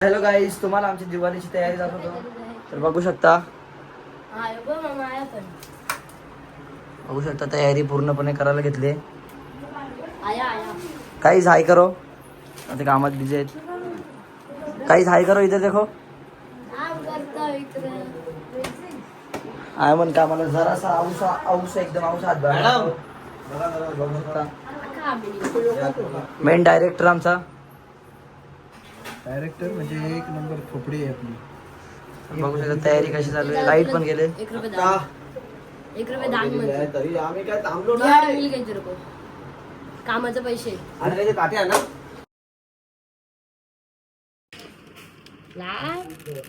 Hello guys तुम्हाला आमची दिवाळीची तयारी जात होतो तर बघू शकता. आयो गं मामा आया पण. बघू शकता तयारी पूर्णपणे करायला घेतली. आया आया. काहीच हाय करो. आता कामात बिझी आहेत. काहीच हाय करो इथे देखो. आय म्हण का मला जरासा औसा औस एकदम औसा हात मॅडम. बघू शकता. मेन डायरेक्टर आमचा. डायरेक्टर म्हणजे एक नंबर खोपडी आहे आपली. बघू शकता तयारी कशी चालू आहे. लाइट पण गेले. एक रुपये दान एक रुपये दान म्हणतो. तरी आम्ही काय थांबलो रुपये कामाचे पैसे. आणि काय काटे ना? हा. तर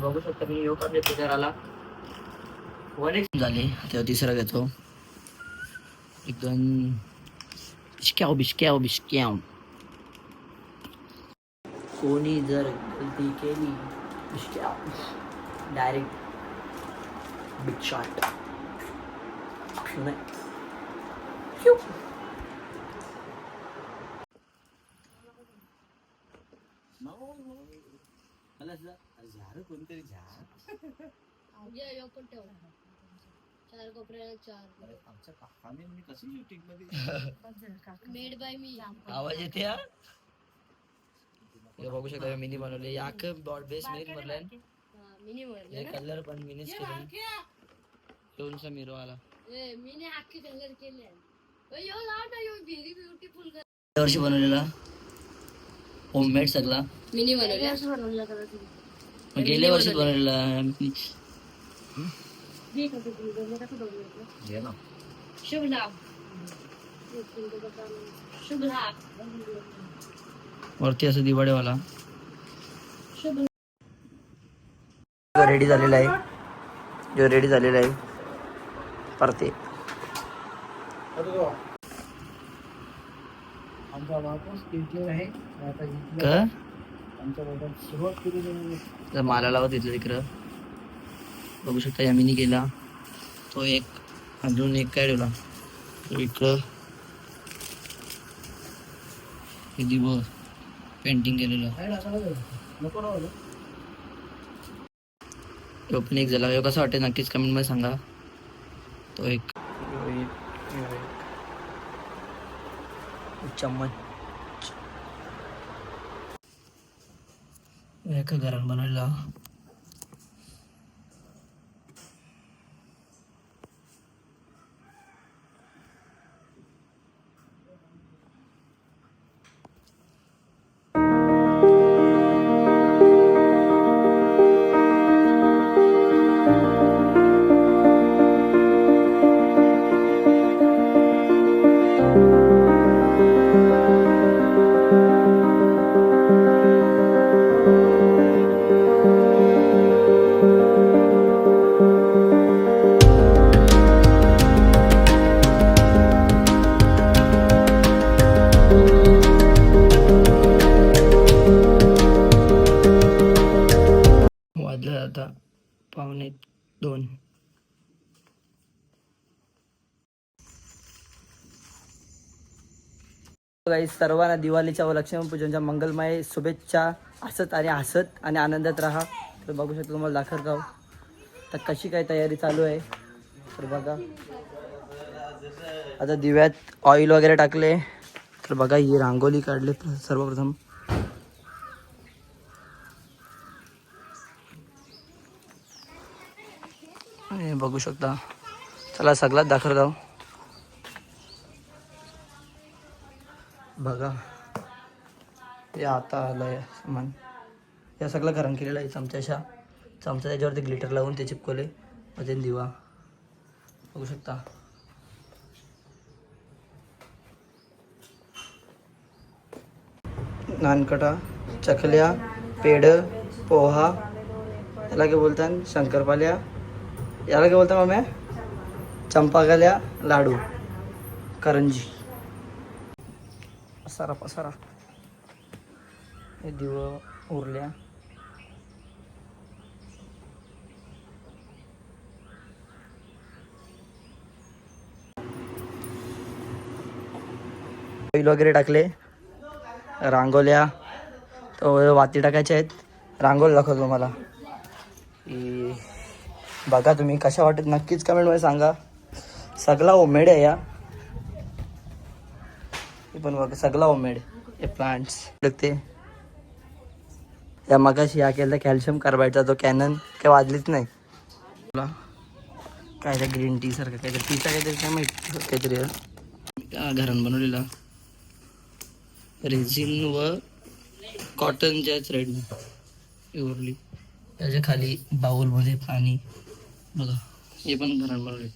बघू शकता मी योग करले पुजाराला वन एक झाले. तेव्हा तिसरा घेतो. एकदम बिस्क्याव बिस्क्याव बिस्क्याव कोणी जर गलती केली बिस्क्याव डायरेक्ट बिग शॉट नाही फ्यू. चार कोपऱ्याला चार. मेड बाय मी. आवाज येते हा? हे बघू शकता मिनी बनवले. याक बॉड बेस मिनी बनलाय मिनी हे म्हणलं कलर पण मिनीच केले दोनशे मिरो आला ए मिनी अख्खे कलर केले यो यो व्हेरी ब्युटिफुल या वर्षी बनवलेला. होममेड सगळा. मिनी बनवले मग गेल्या वर्षी बनवलेला शुभ लाभ शुभ लाभ वरती असं दिवाळीवाला. शुभ रेडी झालेला आहे. जो रेडी झालेला आहे. परते. आमचा वापस घेतलेला आहे. आता घेतलं का? आमच्या बाबा सुरुवात केलेली आहे. तर माला लावत तिथलं तिकडं बघू शकता यामिनी गेला. तो एक अजून एक काय ठेवला? तो इकडं. हे दिवस. पेंटिंग केलेलं. काय टाकायला जायचं? नको ना बोलू. तो पण एक झाला ह्यो कसा वाटते नक्कीच कमेंटमध्ये सांगा. तो एक चम्मच एका घरात बनवलेला काही सर्वांना दिवाळीच्या व लक्ष्मीपूजनच्या मंगलमय शुभेच्छा. हसत आणि हसत आणि आनंदात राहा. तर बघू शकतो तुम्हाला दाखवत तर कशी काय तयारी चालू आहे? तर बघा. आता दिव्यात ऑइल वगैरे टाकले. तर बघा ही रांगोली काढले सर्वप्रथम. बघू शकता. चला सगळ्यात दाखवत बघा. हे आता आलं आहे सामान. या सगळं गरम केलेलं आहे चमच्याशा चमचा त्याच्यावरती ग्लिटर लावून ते चिपकवले. मग दिवा. बघू शकता. नानकटा चकल्या पेढ पोहा. याला काय बोलतात? शंकरपाल्या. याला काय बोलता माम्या चंपाकल्या लाडू. करंजी. पसारा पसारा हे दिव उरल्या. ऑइल वगैरे टाकले. रांगोल्या. वाती टाकायच्या आहेत. रांगोल दाखवतो मला बघा तुम्ही कशा वाटत. नक्कीच कमेंटमध्ये सांगा. सगळा ओमेड आहे या. पण बघ सगळा ओमेड हे प्लांट्स ते. या मगाशी या केलं कॅल्शियम कार्बाईडचा तो कॅनन काय वाजलीच नाही. तुला काय त्या ग्रीन टी सारखं काहीतरी टीचा काहीतरी काय माहिती काहीतरी घरान बनवलेला. रेझिन व कॉटनच्याच रेड उरली त्याच्याखाली बाउलमध्ये पाणी. बघा हे पण घरान बनवले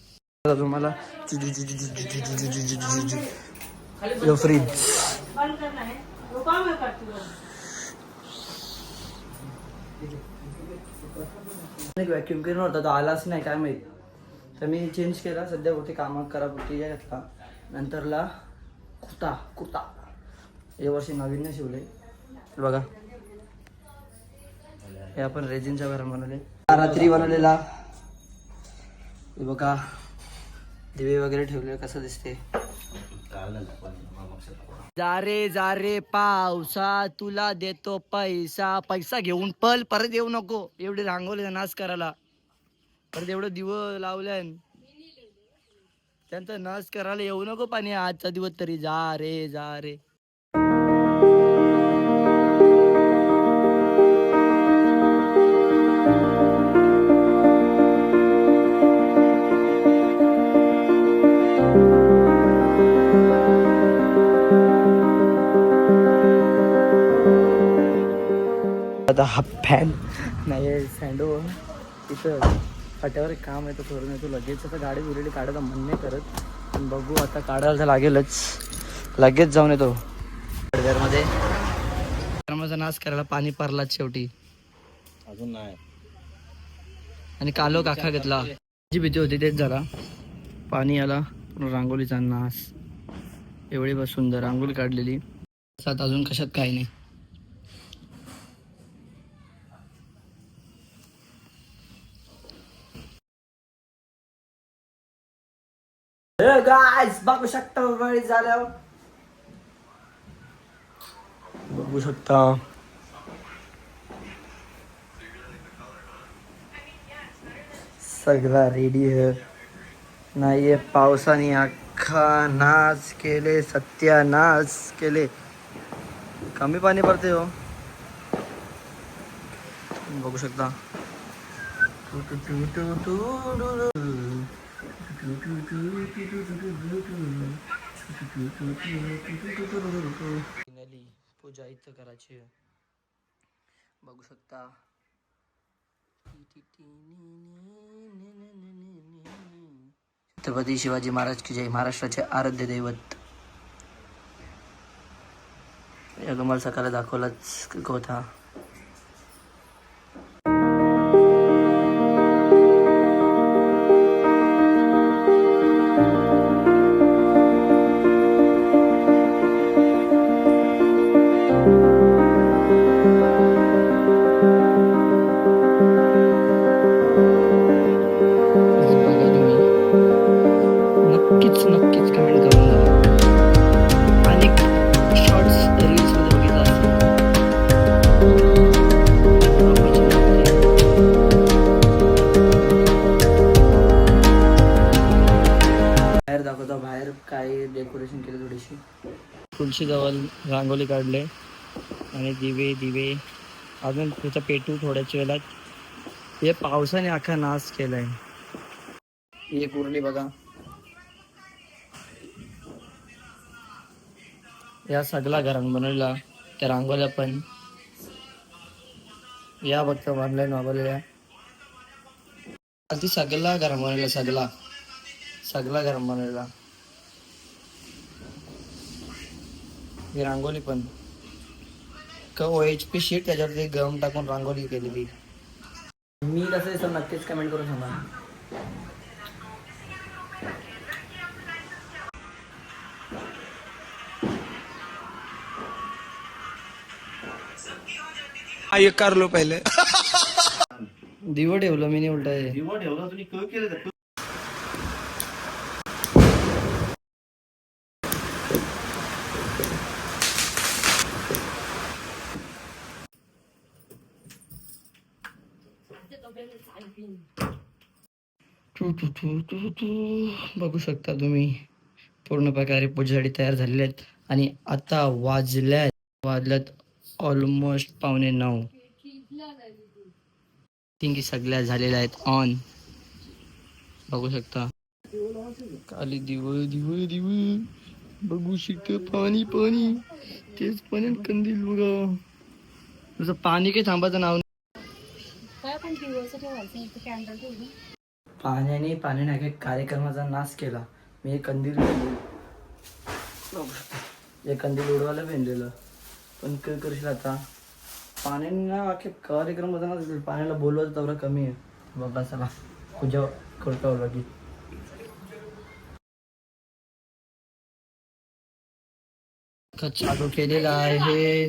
तुम्हाला. तुम्हाला फ्रीज. व्हॅक्युम क्लीनर होता तो आलाच नाही काय माहीत. तर मी चेंज केला सध्या होते कामात या घेतला. नंतरला कुर्ता कुर्ता या वर्षी नवीन शिवले. बघा. हे आपण रेजिनच्या घरात बनवले. रात्री बनवलेला. बघा. दिवे वगैरे ठेवले कसं दिसते. जा रे जा रे पावसा तुला देतो पैसा. पैसा घेऊन पल परत येऊ नको. एवढे रांगोळी नाश करायला. परत एवढं दिव लावलंय. त्यांचा नाश करायला येऊ नको पाणी. आजचा दिवस तरी जा रे जा रे. हा फॅन नाही सँडो इथं फाट्यावर एक काम आहे तर करून येतो. लगेच आता गाडी उरलेली काढायला मन नाही करत. पण बघू आता काढायला तर लागेलच. लगेच जाऊन येतो. घरमध्ये गरमाचा नाश करायला पाणी पारलाच शेवटी. अजून नाही. आणि कालो काका घेतला. जी भीती होती तेच झाला. पाणी आला रांगोळीचा नाश. एवढी बस सुंदर रांगोळी काढलेली. सात अजून कशात काही नाही. गायस बघू शकता वेळी झाल्यावर बघू शकता सगळा रेडी आहे नाही पावसाने अख्खा नाच केले सत्यानाश केले कमी पाणी पडते हो। बघू शकता फायनली पूजा इथं करायची बघू शकता. छत्रपती शिवाजी महाराज की जय महाराष्ट्राचे आराध्य दैवत. या तुम्हाला सकाळी दाखवलाच होता तुळशी जवळ रांगोली काढले. आणि दिवे दिवे. अजून त्याचा पेटू थोड्याच वेळात. हे पावसाने अख्खा नाश केलाय. ही एक उरली बघा. या सगळा घरान बनवलेला त्या रांगोल्या पण या बघता ऑनलाईन मागवलेल्या ती सगळा घरान बनवलेला सगळा सगळा घरान बनवलेला ही रांगोली पण. ओ एच पी शीट त्याच्यावरती गम टाकून रांगोली केलेली. मी कसं दिसतो नक्कीच कमेंट करून सांगा. ये कर लो पहिले. दिवं ठेवलं मी नाही उलट लागते टू टू टू टू टू बघू शकता तुम्ही. पूर्ण प्रकारे पूजेसाठी तयार झालेले आहेत. आणि आता वाजल्यात वाजल्यात ऑलमोस्ट पावणे नऊ. थिंक सगळ्या झालेल्या आहेत ऑन बघू शकता. काली दिवळ दिवळ दिवळ. बघू शकत पाणी पाणी. तेच पाणी कंदील बघा. तुझं पाणी काही थांबायचं नाव नाही. दिवस ठेवायचं इथे कॅन्डल ठेवली पाण्याने पाण्याने कार्यक्रमाचा नाश केला. मी एक कंदील एक कंदील उडवायला भेंडलेलं. पण काय करशील आता? पाण्याने ना अख्खे कार्यक्रमाचा नाश केला. पाण्याला बोलवायचं तेवढं कमी आहे. बाबा चला. पूजा करतो लगी चालू केलेला आहे.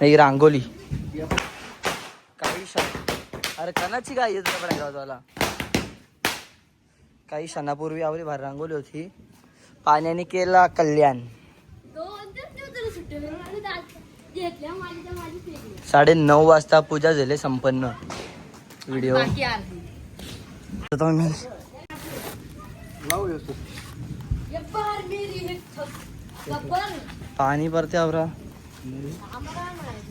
नाही रांगोली. काही क्षण. अरे कणाची काय येत गावाला काही क्षणापूर्वी आवडी भार रांगोली होती. पाण्याने केला कल्याण. साडे नऊ वाजता पूजा झाली संपन्न. व्हिडिओ पाणी भरते आवरा.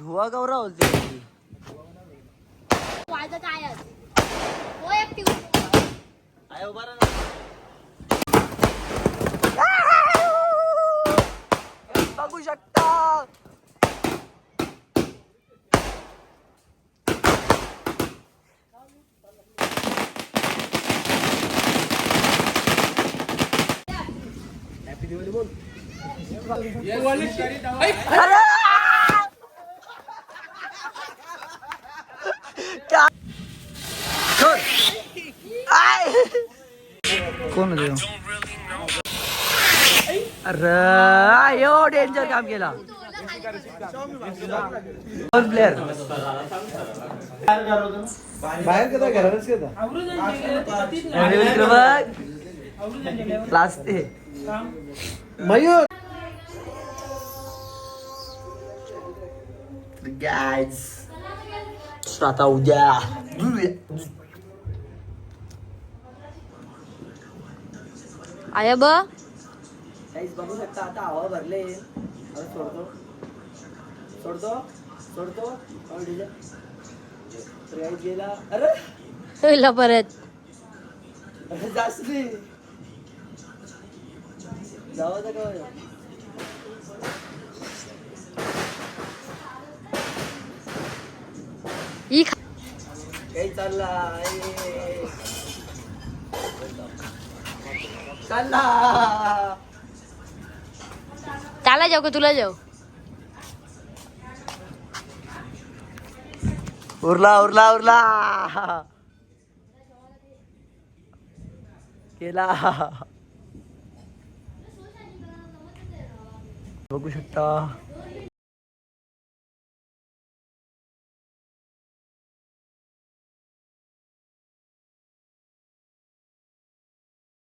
धुवा गौरा होती वाजत काय आहे? हो आहे उभा. बघू शकता. हॅपी दिवाळी बोल. कोण होते ह्यो? अरे यो डेंजर काम केला दोन प्लेअर बाहेर कदा घरातच कदा लास्ट ते मयूर गायज आता उद्या आया ब. काहीच बघू शकता आता हवा भरले. आता सोडतो. सोडतो. सोडतो. और डीजे प्रिया गेला. अरे. तुला परत. अरे जास्त. नाही जावं का ही काही चालला. त्याला जाऊ का तुला जाऊ? उरला उरला उरला. केला. बघू शकता.